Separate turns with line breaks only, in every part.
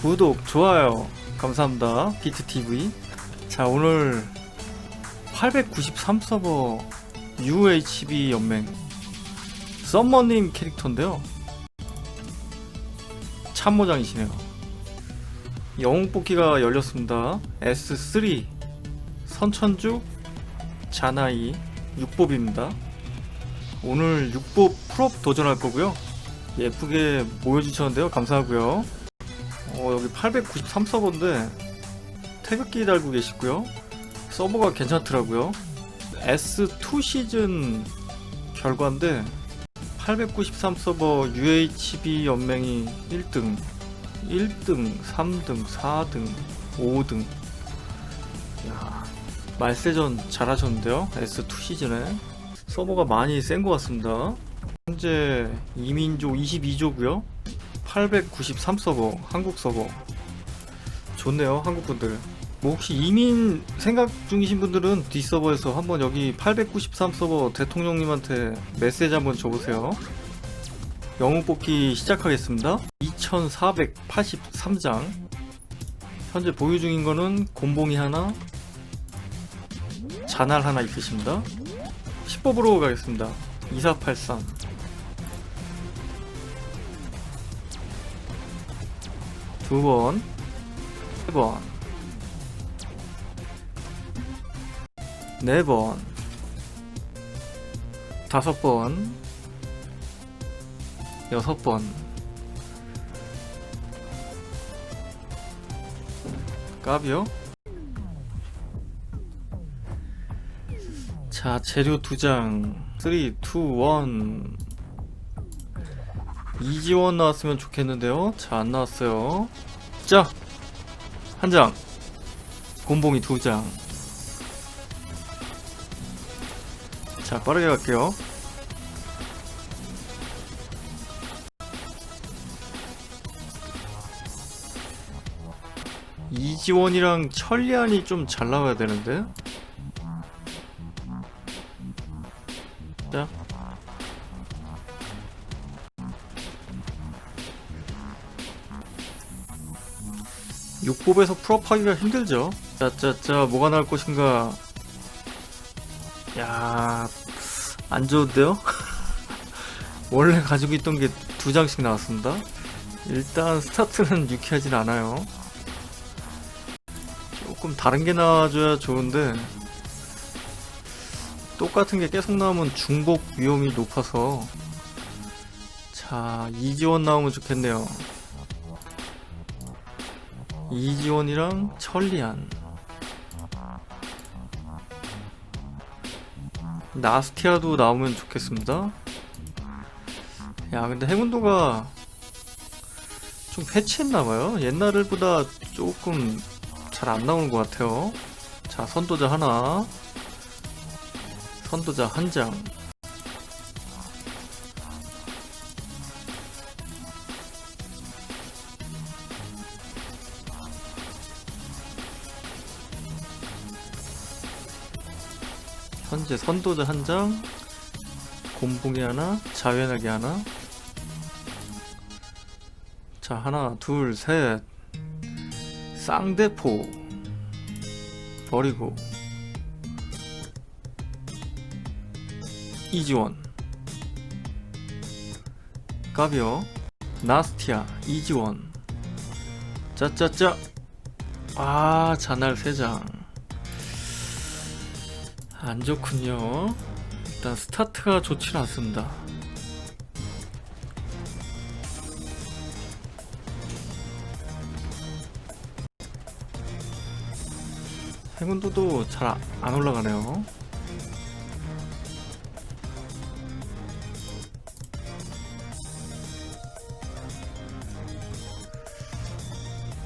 구독, 좋아요 감사합니다. 비트TV. 자, 오늘 893 서버 UHB 연맹 썸머님 캐릭터인데요. 참모장이시네요. 영웅 뽑기가 열렸습니다. S3 선천주 자나이 6법입니다. 오늘 6법 풀업 도전할 거고요. 예쁘게 모여주셨는데요. 감사하고요. 어, 여기 893 서버인데 태극기 달고 계시고요. 서버가 괜찮더라고요. S2 시즌 결과인데 893 서버 UHB 연맹이 1등, 1등, 3등, 4등, 5등. 야, 말세전 잘하셨는데요. S2 시즌에 서버가 많이 센 것 같습니다. 현재 이민조 22조고요. 893 서버, 한국 서버. 좋네요, 한국 분들. 뭐 혹시 이민 생각 중이신 분들은 뒷서버에서 한번 여기 893 서버 대통령님한테 메시지 한번 줘보세요. 영웅 뽑기 시작하겠습니다. 2483장. 현재 보유 중인 거는 곰봉이 하나, 자날 하나 있으십니다. 10법으로 가겠습니다. 2483. 두 번, 세 번, 네 번, 다섯 번, 여섯 번. 까비요? 자, 재료 두 장. 3, 2, 1. 이지원 나왔으면 좋겠는데요. 자, 안 나왔어요. 자, 한 장. 곰봉이 두 장. 자, 빠르게 갈게요. 이지원이랑 천리안이 좀 잘 나와야 되는데. 6법에서 풀업하기가 힘들죠. 짜짜짜 뭐가 나올 것인가. 야 안 좋은데요? 원래 가지고 있던 게 두 장씩 나왔습니다. 일단 스타트는 유쾌하진 않아요. 조금 다른 게 나와줘야 좋은데 똑같은 게 계속 나오면 중복 위험이 높아서 자 이지원 나오면 좋겠네요. 이지원이랑 천리안. 나스티아도 나오면 좋겠습니다. 야 근데 행운도가 좀 패치했나봐요. 옛날보다 조금 잘 안 나오는 것 같아요. 자 선도자 하나. 선도자 한장 현재 선도자 한 장, 곰봉이 하나, 자연하게 하나. 자, 하나, 둘, 셋. 쌍대포. 버리고. 이지원. 까비오. 나스티아. 이지원. 짜짜짜. 아, 자날 세장 안 좋군요. 일단 스타트가 좋진 않습니다. 행운도도 잘 안 올라가네요.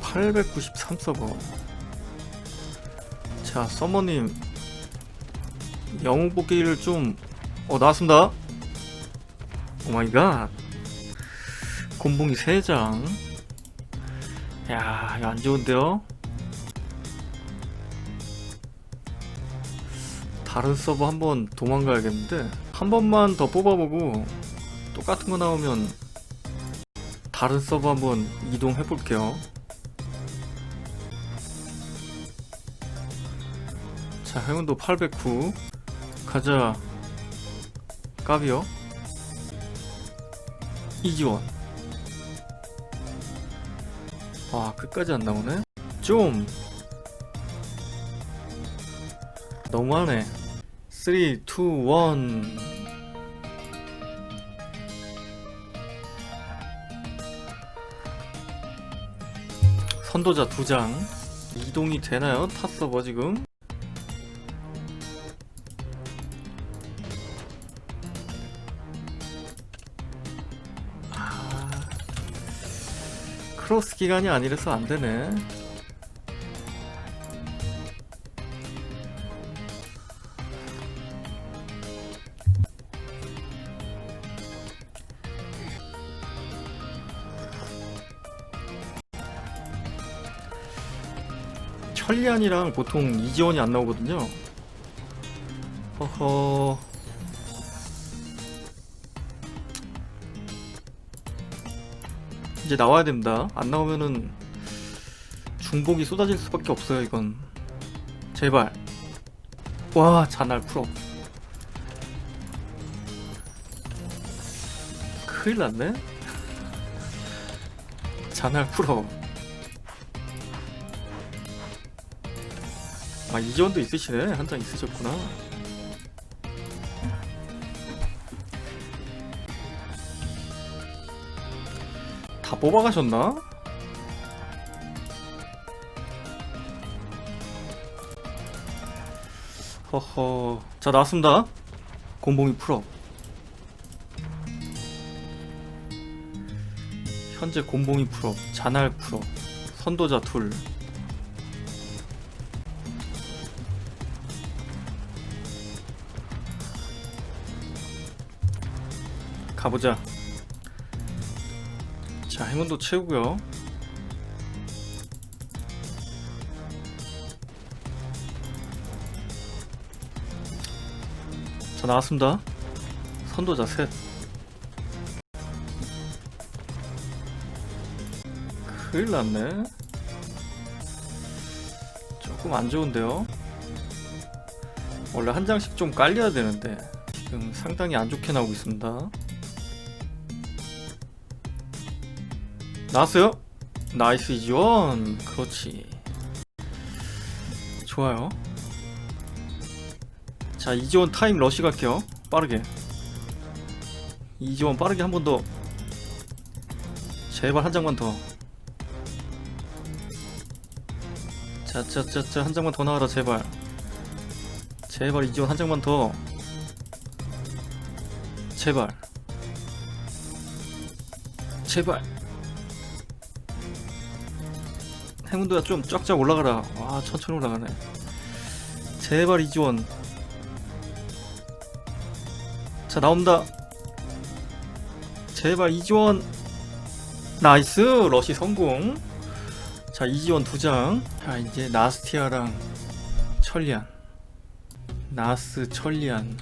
(893) 서버 자 서머님 영웅뽑기를 좀 어 나왔습니다. 오마이갓. 곰봉이 3장. 야 이거 안좋은데요? 다른 서버 한번 도망가야겠는데 한 번만 더 뽑아보고 똑같은 거 나오면 다른 서버 한번 이동해 볼게요. 자 행운도 809 가자. 까비요? 이지원. 와 끝까지 안 나오네? 좀. 너무하네. 3, 2, 1 선도자 두 장. 이동이 되나요? 탔어버 지금 크로스 기간이 아니라서 안 되네. 천리안이랑 보통 이지원이 안 나오거든요. 허허. 이제 나와야 됩니다. 안 나오면은 중복이 쏟아질 수밖에 없어요, 이건. 제발. 와, 자날 풀어. 큰일 났네? 자날 풀어. 아, 이지원도 있으시네. 한 장 있으셨구나. 다 뽑아가셨나? 허허. 자, 나왔습니다. 곰봉이 풀업. 현재 곰봉이 풀업, 자날 풀업, 선도자 둘. 가보자. 자, 행운도 채우고요. 자, 나왔습니다. 선도자 셋. 큰일 났네. 조금 안 좋은데요? 원래 한 장씩 좀 깔려야 되는데, 지금 상당히 안 좋게 나오고 있습니다. 나왔어요? 나이스 이지원. 그렇지. 좋아요. 자 이지원 타임 러시 갈게요. 빠르게. 이지원 빠르게 한 번 더. 제발 한 장만 더. 자자자자 한 장만 더 나와라 제발. 제발 이지원 한 장만 더. 제발. 제발 행운도야 좀 쫙쫙 올라가라. 와 천천히 올라가네. 제발 이지원. 자 나온다. 제발 이지원. 나이스 러시 성공. 자 이지원 두 장. 자 이제 나스티아랑 천리안. 나스 천리안.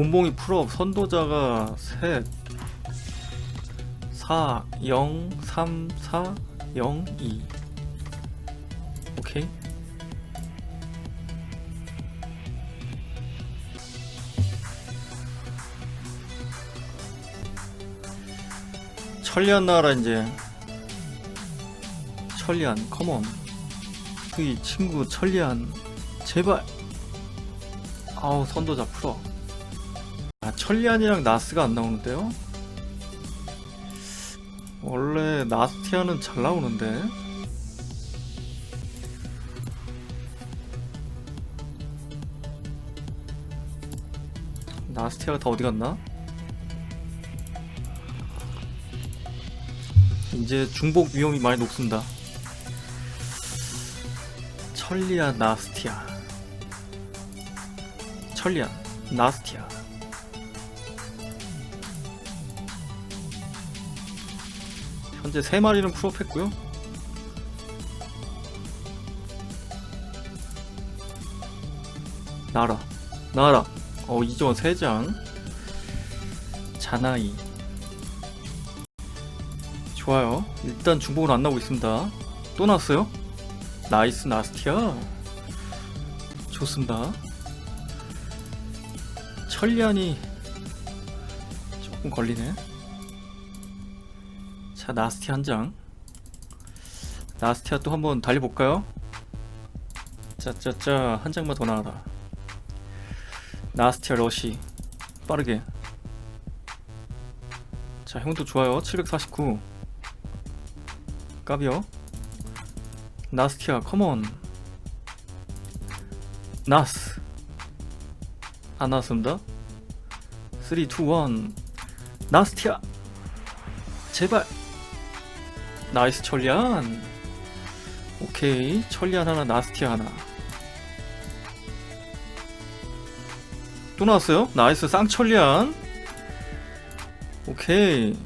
곰봉이 풀업 선도자가 셋. 4, 0, 3, 4, 0, 2 오케이. 천리안 나와라 이제. 천리안 컴온 그이 친구 천리안 제발. 아우 선도자 풀어 아, 천리안이랑 나스가 안 나오는데요? 원래 나스티아는 잘 나오는데 나스티아가 다 어디 갔나? 이제 중복 위험이 많이 높습니다 천리안 나스티아 천리안 나스티아 현재 3마리는 풀업했고요 나라 나라 어 이전 3장 자나이 좋아 좋아요. 일단 중복으로 안 나오고 있습니다. 또 나왔어요? 나이스 나스티아. 좋습니다. 천리안이 조금 걸리네. 자, 나스티아 한 장. 나스티아 또 한번 달려볼까요? 짜짜짜 한 장만 더 나와라. 나스티아 러시 빠르게. 자, 형도 좋아요. 749. 까비요. 나스티아 컴온. 나스. 안 나왔습니다. 3, 2, 1. 나스티아. 제발. 나이스 천리안. 오케이. 천리안 하나, 나스티아 하나. 또 나왔어요. 나이스 쌍천리안. 오케이.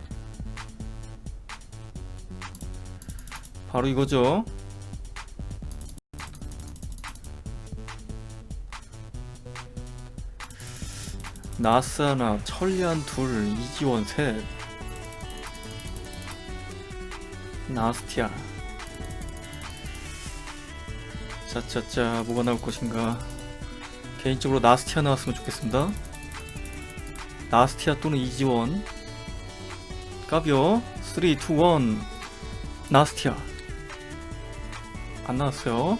바로 이거죠. 나스 하나, 천리안 둘, 이지원 셋. 나스티아. 짜짜짜 뭐가 나올 것인가. 개인적으로 나스티아 나왔으면 좋겠습니다. 나스티아 또는 이지원. 까비오 3, 2, 1 나스티아. 안 나왔어요.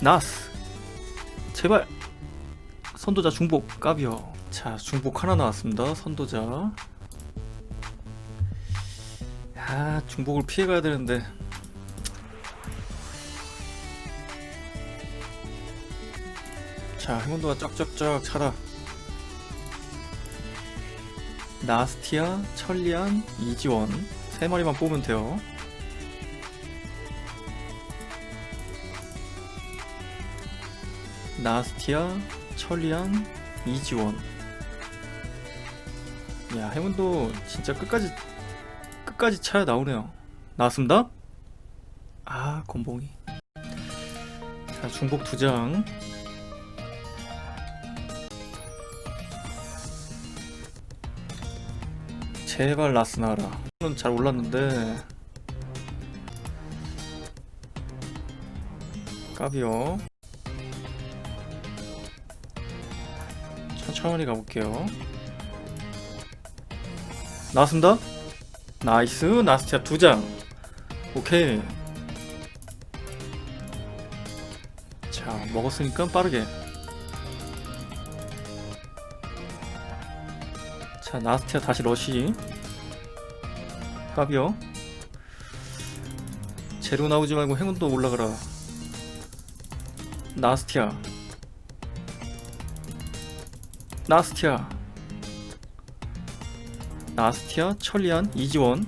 나스. 제발. 선도자 중복. 까비오 자 중복 하나 나왔습니다. 선도자 아 중복을 피해가야 되는데 자 행운도가 쫙쫙쫙 차라 나스티아, 천리안, 이지원 세 마리만 뽑으면 돼요. 나스티아, 천리안, 이지원. 야 행운도 진짜 끝까지 끝까지 차야 나오네요. 나왔습니다. 아 건봉이. 자 중복 두 장. 제발 라스나라. 는잘 올랐는데. 까비요. 천천히 가볼게요. 나왔습니다. 나이스. 나스티아 두 장. 오케이. 자, 먹었으니까 빠르게. 자, 나스티아 다시 러시. 까비요. 재료 나오지 말고 행운도 올라가라. 나스티아. 나스티아. 나스티아, 천리안, 이지원.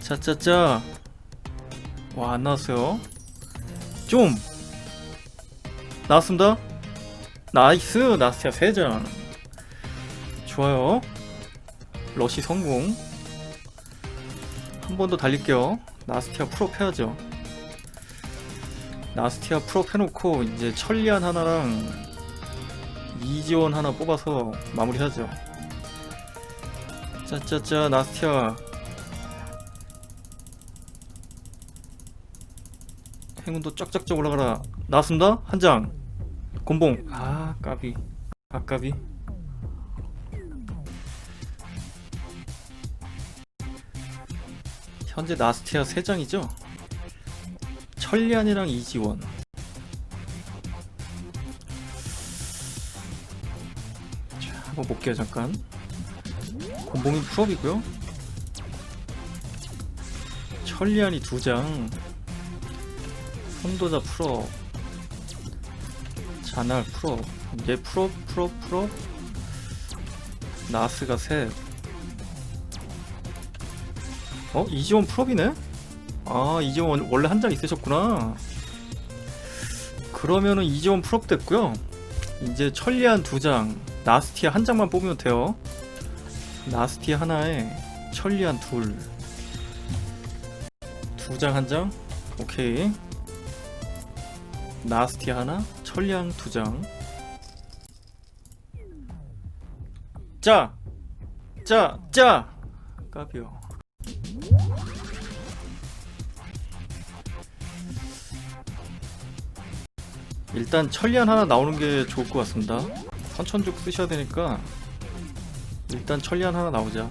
짜짜짜. 와, 안 나왔어요. 좀. 나왔습니다. 나이스. 나스티아 3장. 좋아요. 러시 성공. 한 번 더 달릴게요. 나스티아 풀업 해야죠. 나스티아 풀업 해놓고 이제 천리안 하나랑 이지원 하나 뽑아서 마무리하죠. 짜짜짜 나스티아 행운도 쫙쫙쫙 올라가라. 나왔습니다. 한 장. 곤봉. 아 까비. 아 까비. 현재 나스티아 3장이죠? 천리안이랑 이지원 자, 한번 볼게요 잠깐 곤봉이 풀업이고요. 천리안이 2장. 선도자 풀업 자날 풀업 얘 풀업 풀업 풀업 나스가 셋 어? 이지원 풀업이네? 아 이지원 원래 한 장 있으셨구나. 그러면은 이지원 풀업 됐고요. 이제 천리안 두장 나스티아 한 장만 뽑으면 돼요 나스티아 하나에 천리안 둘 두 장 한 장 오케이 나스티아 하나 천리안 두 장 짜! 짜! 짜! 까비요. 일단 천리안 하나 나오는 게 좋을 것 같습니다. 선천죽 쓰셔야 되니까 일단 천리안 하나 나오자.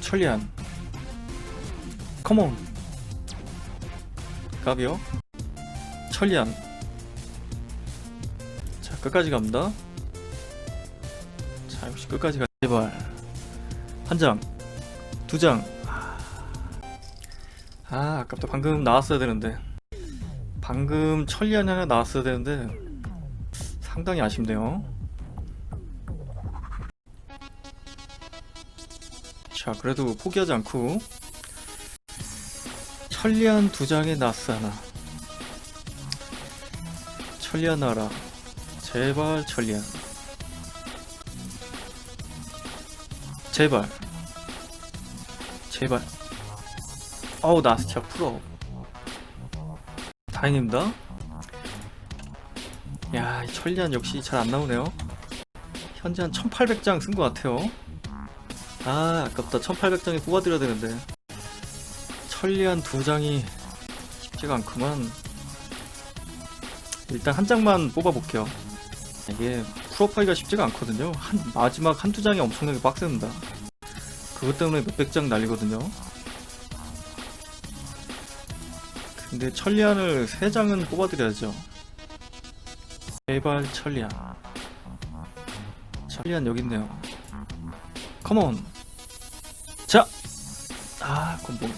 천리안. 컴온. 까비요. 천리안. 자 끝까지 갑니다. 자 역시 끝까지 가. 제발 한 장, 두 장. 아 아깝다. 방금 나왔어야 되는데. 방금 천리안 하나 나왔어야 되는데 상당히 아쉽네요. 자 그래도 포기하지 않고 천리안 두 장에 나스 하나. 천리안 나라. 제발 천리안. 제발. 제발. 어우 나스차 풀어. 다행입니다. 야, 이 천리안 역시 잘 안 나오네요. 현재 한 1800장 쓴 것 같아요. 아, 아깝다. 1800장에 뽑아드려야 되는데. 천리안 두 장이 쉽지가 않구만. 일단 한 장만 뽑아볼게요. 이게 프로파이가 쉽지가 않거든요. 한, 마지막 한두 장이 엄청나게 빡셉니다. 그것 때문에 몇백 장 날리거든요. 근데 천리안을 세 장은 뽑아드려야죠. 제발 천리안. 천리안 여기 있네요. 컴온. 자. 아, 콤보.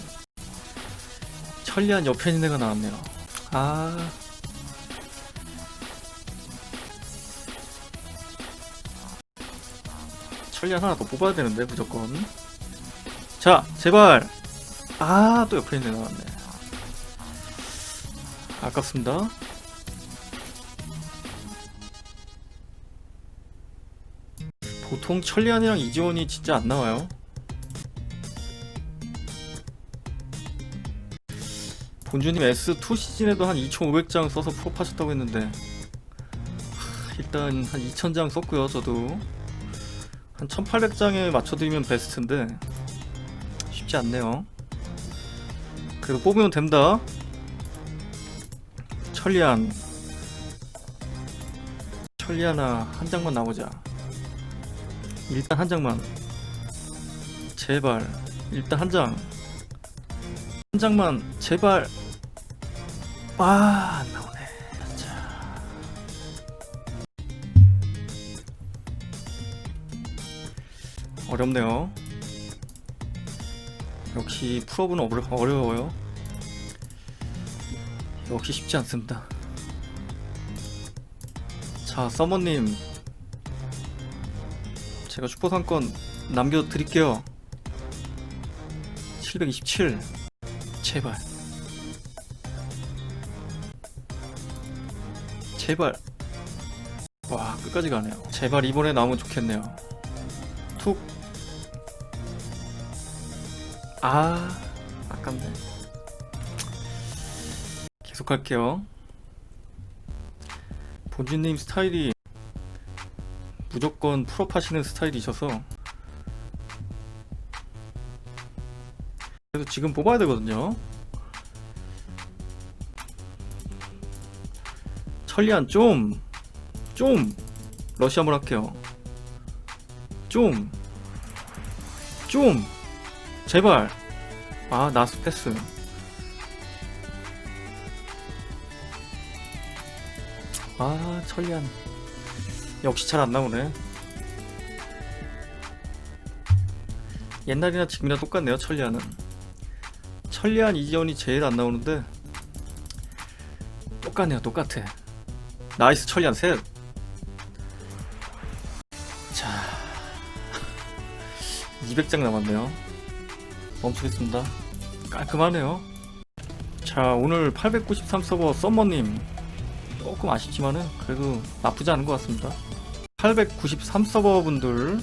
천리안 옆에 있는 애가 나왔네요. 아. 천리안 하나 더 뽑아야 되는데 무조건. 자, 제발. 아, 또 옆에 있는 애 나왔네. 아깝습니다. 보통 천리안이랑 이지원이 진짜 안 나와요. 본주님 S2 시즌에도 한 2,500장 써서 프로 파셨다고 했는데 하, 일단 한 2,000장 썼고요. 저도 한 1,800장에 맞춰드리면 베스트인데 쉽지 않네요. 그래도 뽑으면 됩니다. 천리안 천리안아 한 장만 나오자 일단 한 장만 제발 일단 한장한 장만 제발 아 안 나오네 자 어렵네요 역시 풀업은 어려, 어려워요 역시 쉽지 않습니다. 자, 서머님. 제가 슈퍼상권 남겨드릴게요. 727. 제발. 제발. 와, 끝까지 가네요. 제발 이번에 나오면 좋겠네요. 툭. 아, 아깝네. 계속 할게요. 본주님 스타일이 무조건 풀업 하시는 스타일이셔서 그래서 지금 뽑아야 되거든요. 천리안 좀, 좀, 러시 한번 할게요. 좀, 좀, 제발. 아, 나스 패스. 아 천리안 역시 잘 안 나오네 옛날이나 지금이나 똑같네요 천리안은 천리안 이지원이 제일 안 나오는데 똑같네요 똑같아 나이스 천리안 셋자 자 200장 남았네요. 멈추겠습니다. 깔끔하네요. 자 오늘 893 서버 썸머님. 조금 아쉽지만은 그래도 나쁘지 않은 것 같습니다. 893 서버 분들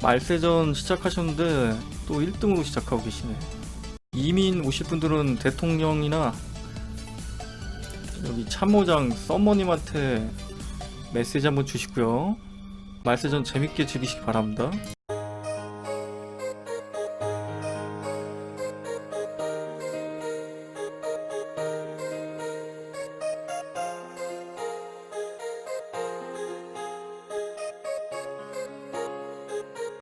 말세전 시작하셨는데 또 1등으로 시작하고 계시네. 이민 오실 분들은 대통령이나 여기 참모장 썸머님한테 메시지 한번 주시고요. 말세전 재밌게 즐기시기 바랍니다.